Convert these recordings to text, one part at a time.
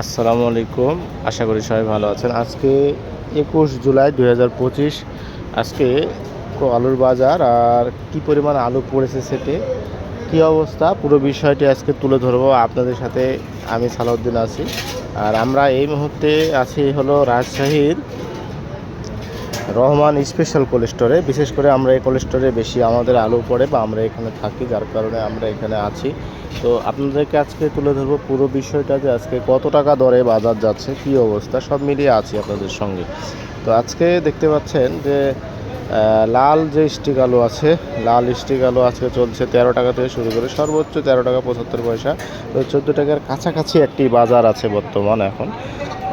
আসসালামু আলাইকুম। আশা করি সবাই ভালো আছেন। আজকে একুশ জুলাই দু হাজার পঁচিশ। আজকে আলুর বাজার আর কি পরিমাণ আলু পড়েছে সেটি, কি অবস্থা, পুরো বিষয়টি আজকে তুলে ধরবো। আপনাদের সাথে আমি সালাউদ্দিন আছি। আর আমরা এই মুহূর্তে আছি হলো রাজশাহীর রহমান স্পেশাল কোল্ড স্টোরে বিশেষ করে আমরা এই কোল্ড স্টোরে বেশি আমাদের আলু পড়ে বা আমরা এখানে থাকি, যার কারণে আমরা এখানে আছি। তো আপনাদেরকে আজকে তুলে ধরবো পুরো বিষয়টা যে আজকে কত টাকা দরে বাজার যাচ্ছে, কী অবস্থা, সব মিলিয়ে আছি আপনাদের সঙ্গে। তো আজকে দেখতে পাচ্ছেন যে লাল যে স্টিক আলু আছে, লাল স্টিক আলু আজকে চলছে তেরো টাকা থেকে শুরু করে সর্বোচ্চ তেরো টাকা পঁচাত্তর পয়সা। তো চোদ্দ টাকার কাছাকাছি একটি বাজার আছে বর্তমান এখন।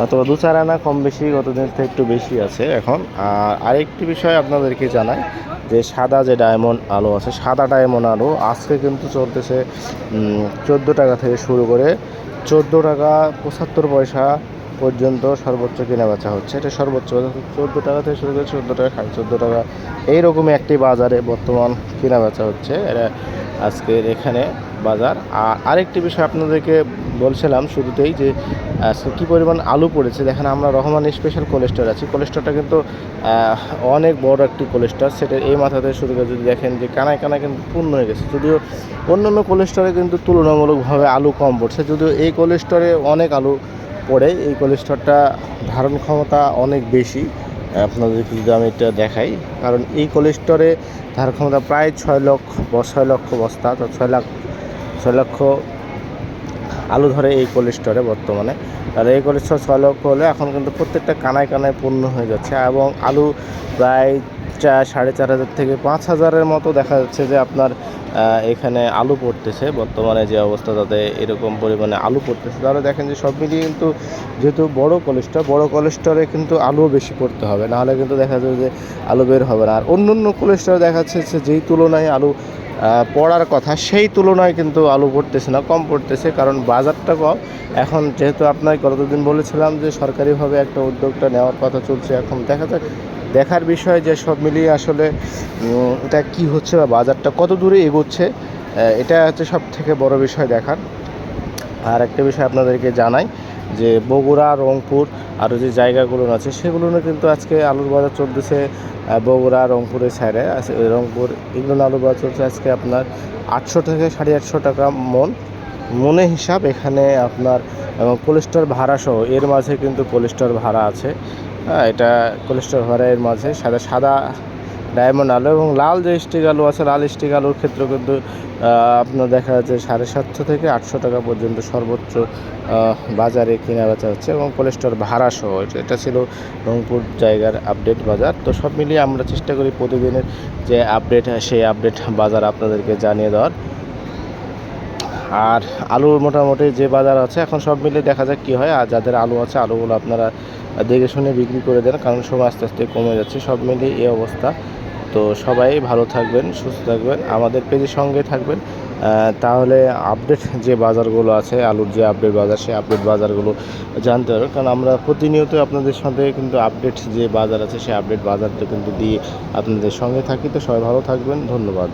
অথবা দু চার আনা কম বেশি, গতদিন থেকে একটু বেশি আছে এখন। আর আরেকটি বিষয় আপনাদেরকে জানাই, যে সাদা যে ডায়মন্ড আলু আছে, সাদা ডায়মন্ড আলু আজকে কিন্তু চলতেছে চোদ্দ টাকা থেকে শুরু করে চোদ্দ টাকা পঁচাত্তর পয়সা পর্যন্ত সর্বোচ্চ কেনা বেচা হচ্ছে। এটা সর্বোচ্চ চোদ্দ টাকা থেকে শুরু করে চোদ্দ টাকা, সাড়ে চোদ্দ টাকা। এইরকমই একটি বাজারে বর্তমান কেনা বেচা হচ্ছে। এটা আজকের এখানে বাজার। আর আরেকটি বিষয় আপনাদেরকে বলছিলাম শুরুতেই যে কী পরিমাণ আলু পড়েছে? দেখেন, আমরা রহমান স্পেশাল কোলেস্টার আছি। কোলেস্টারটা কিন্তু অনেক বড় একটি কোলেস্টার সেটা এই মাথাতে শুরু করে যদি দেখেন যে, কানায় কানায় কিন্তু পূর্ণ হয়ে গেছে। যদিও অন্যান্য কোলেস্টারে কিন্তু তুলনামূলকভাবে আলু কম পড়ছে। যদিও এই কোলেস্টারে অনেক আলু পড়ে। এই কোলেস্টারটা ধারণ ক্ষমতা অনেক বেশি। আপনাদেরকে যদি আমি এটা দেখাই, কারণ এই কোলেস্টরে ধারণ ক্ষমতা প্রায় ছয় লক্ষ ছয় লক্ষ বস্তা, তো ছয় লাখ ছয় লক্ষ আলু ধরে এই কোলেস্টরে বর্তমানে। আর এই কোলেস্টর ছয় লক্ষ হলে এখন কিন্তু প্রত্যেকটা কানায় কানায় পূর্ণ হয়ে যাচ্ছে। এবং আলু প্রায় চার সাড়ে চার হাজার থেকে পাঁচ হাজারের মতো দেখা যাচ্ছে যে আপনার এখানে আলু পড়তেছে। বর্তমানে যে অবস্থা তাতে এরকম পরিমাণে আলু পড়তেছে। তাহলে দেখেন যে সব মিলিয়ে কিন্তু যেহেতু বড় কোলেস্টর বড় কোলেস্টরে কিন্তু আলুও বেশি পড়তে হবে। নাহলে কিন্তু দেখা যাবে যে আলু বের হবে না। আর অন্য অন্য কোলেস্টরে দেখা যাচ্ছে যেই তুলনায় আলু পড়ার কথা, সেই তুলনায় কিন্তু আলু পড়তেছে না, কম পড়তেছে, কারণ বাজারটা কম। এখন যেহেতু আপনার গতদিন বলেছিলাম যে সরকারিভাবে একটা উদ্যোগটা নেওয়ার কথা চলছে, এখন দেখা যাক। দেখার বিষয় যে সব মিলিয়ে আসলে এটা কি হচ্ছে বা বাজারটা কত দূরে এগোচ্ছে এটা হচ্ছে সব থেকে বড় বিষয় দেখার। আর একটা বিষয় আপনাদেরকে জানাই যে বগুড়া, রংপুর আরও যে জায়গাগুলো আছে সেগুলো কিন্তু আজকে আলুর বাজার চলতেছে বগুড়া রংপুরের সাইডে রংপুর এগুলো আলুর বাজার চলছে আজকে আপনার আটশো থেকে সাড়ে আটশো টাকা মন। মনে হিসাব এখানে আপনার, এবং কোলেস্টার ভাড়া সহ, এর মাঝে কিন্তু কোলেস্টার ভাড়া আছে। এটা কোলেস্টার ভাড়া এর মাঝে সাদা সাদা ডায়মন্ড আলু এবং লাল যে স্টিক আলু আছে, লাল স্টিক আলুর ক্ষেত্রে কিন্তু আপনার দেখা যাচ্ছে সাড়ে সাতশো থেকে আটশো টাকা পর্যন্ত সর্বোচ্চ বাজারে কেনা বেচা হচ্ছে এবং কোলেস্টর ভাড়া সহ। এটা- ছিল রংপুর জায়গার আপডেট বাজার। তো সব মিলিয়ে আমরা চেষ্টা করি প্রতিদিনের যে আপডেট সেই আপডেট বাজার আপনাদেরকে জানিয়ে দেওয়ার। আর আলুর মোটামুটি যে বাজার আছে, এখন সব মিলিয়ে দেখা যাক কী হয়। আর যাদের আলু আছে, আলুগুলো আপনারা দেখে শুনে বিক্রি করে দেন, কারণ সময় আস্তে আস্তে কমে যাচ্ছে। সব মিলিয়ে এই অবস্থা। তো সবাই ভালো থাকবেন, সুস্থ থাকবেন। আমাদের পেজের সঙ্গে থাকবেন। তাহলে আপডেট যে বাজারগুলো আছে, আলুর যে আপডেট বাজার, সেই আপডেট বাজারগুলো জানতে পারবেন কারণ আমরা প্রতিনিয়ত আপনাদের সাথে কিন্তু আপডেট যে বাজার আছে, সেই আপডেট বাজারটা কিন্তু দিয়ে আপনাদের সঙ্গে থাকি। তো সবাই ভালো থাকবেন। ধন্যবাদ।